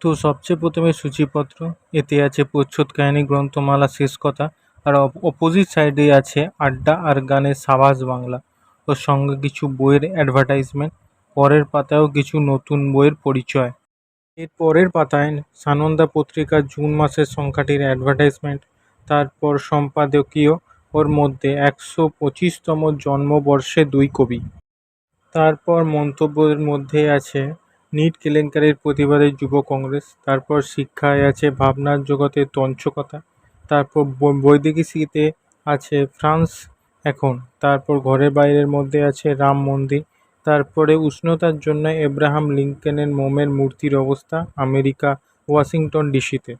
তো সবচেয়ে প্রথমে সূচিপত্র। এতে আছে প্রচ্ছদ কাহিনী, গ্রন্থমালা, শেষ কথা। আর অপোজিট সাইডে আছে আড্ডা আর গানের সাবাস বাংলা। ওর সঙ্গে কিছু বইয়ের অ্যাডভার্টাইজমেন্ট পরের পাতায়ও কিছু নতুন বইয়ের পরিচয়। এর পরের পাতায় সানন্দা পত্রিকার জুন মাসের সংখ্যাটির অ্যাডভার্টাইজমেন্ট তারপর সম্পাদকীয়, ওর মধ্যে একশো পঁচিশতম জন্মবর্ষে দুই কবি। তারপর মন্তব্যের মধ্যে আছে নিট কেলেঙ্কারির প্রতিবাদে যুব কংগ্রেস, তারপর শিক্ষায় আছে ভাবনার জগতে তঞ্চকতা, তারপর বৈদেশিকীতে আছে ফ্রান্স এখন, তারপর ঘরের বাইরের মধ্যে আছে রাম মন্দির, তারপরে উষ্ণতার জন্য এব্রাহাম লিঙ্কনের মোমের মূর্তির অবস্থা আমেরিকা, ওয়াশিংটন ডিসিতে।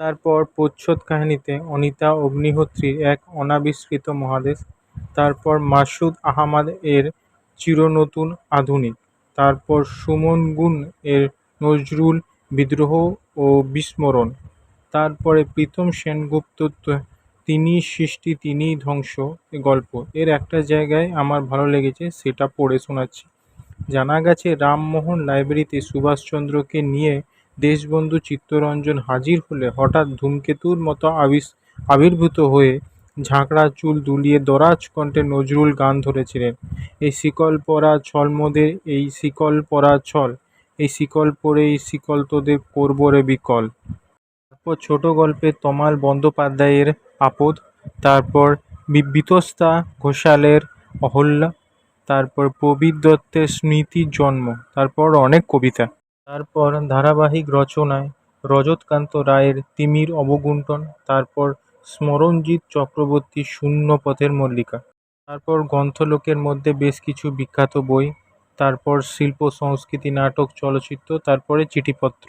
তারপর প্রচ্ছদ কাহিনীতে অনিতা অগ্নিহোত্রীর এক অনাবিষ্কৃত মহাদেশ, তারপর মাসুদ আহমাদ এর চিরনতুন আধুনিক। তারপর সুমন গুণ এর নজরুল বিদ্রোহ ও বিস্মরণ। তারপরে প্রীতম সেনগুপ্ত তিনিই সৃষ্টি, তিনিই ধ্বংস গল্প। এর একটা জায়গায় আমার ভালো লেগেছে, সেটা পড়ে শোনাচ্ছি। জানা গেছে, রামমোহন লাইব্রেরিতে সুভাষচন্দ্রকে নিয়ে দেশবন্ধু চিত্তরঞ্জন হাজির হলে হঠাৎ ধূমকেতুর মতো আবির্ভূত হয়ে ঝাঁকড়া চুল দুলিয়ে দরাজ কণ্ঠে নজরুল গান ধরেছিলেন। এই শিকল পরা ছলমদের এই শিকল পরা ছল, এই শিকল পরে এই শিকল তোদের করব রে বিকল। তারপর ছোট গল্পে তমাল বন্দ্যোপাধ্যায়ের আপদ, তারপর বিতস্তা ঘোষালের অহল্যা, তারপর প্রবীর দত্তের স্মৃতির জন্ম, তারপর অনেক কবিতা। তারপর ধারাবাহিক রচনায় রজতকান্ত রায়ের তিমির অবগুণ্ঠন তারপর স্মরণজিৎ চক্রবর্তীর শূন্য পথের মল্লিকা। তারপর গ্রন্থলোকের মধ্যে বেশ কিছু বিখ্যাত বই, তারপর শিল্প, সংস্কৃতি, নাটক, চলচ্চিত্র, তারপরে চিঠিপত্র।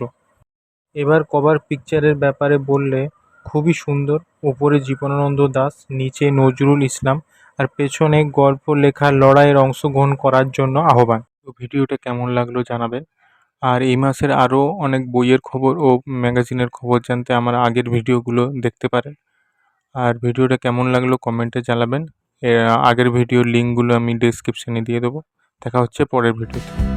এবার কভার পিকচারের ব্যাপারে বললে খুবই সুন্দর ওপরে জীবনানন্দ দাস, নিচে নজরুল ইসলাম, আর পেছনে গল্প লেখার লড়াইয়ের অংশগ্রহণ করার জন্য আহ্বান। তো ভিডিওটা কেমন লাগল জানাবেন। আর এই মাসের আরও অনেক বইয়ের খবর ও ম্যাগাজিনের খবর জানতে আমার আগের ভিডিওগুলো দেখতে পারেন। আর ভিডিওটা কেমন লাগল কমেন্টে জানাবেন। আগের ভিডিওর লিঙ্কগুলো আমি ডিসক্রিপশানে দিয়ে দেবো। দেখা হচ্ছে পরের ভিডিওতে